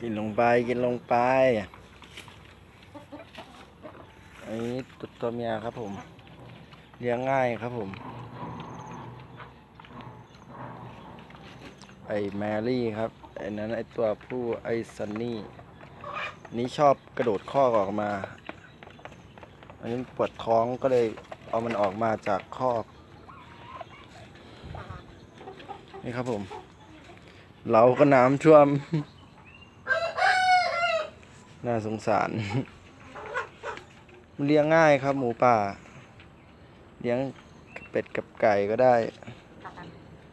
กินลงไปกินลงไปอันนี้ตัวตัวเมียครับผมเลี้ยงง่ายครับผม ไอแมรี่ครับไอนั้นไอตัวผู้ไอซันนี่นี่ชอบกระโดดข้อออกมา อันนี้ปวดท้องก็เลยเอามันออกมาจากคอกนี่ครับผม เราก็น้ำท่วม น่าสงสาร มันเลี้ยงง่ายครับ หมูป่า เลี้ยงเป็ดกับไก่ก็ได้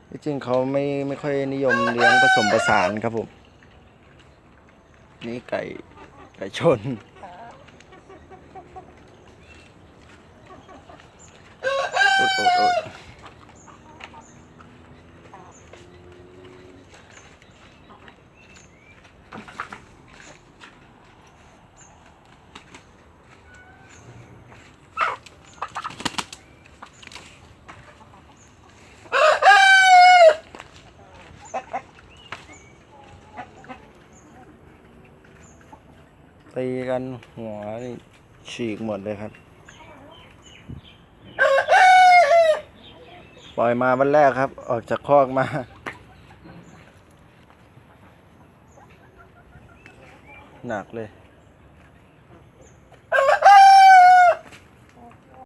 ที่จริงเขาไม่ไม่ค่อยนิยมเลี้ยงผสมผสานครับผม นี่ไก่ไก่ชน โอดโอด ตีกันหัวนี่ฉีกหมดเลยครับ ปล่อยมาวันแรกครับ ออกจากคอกมา หนักเลย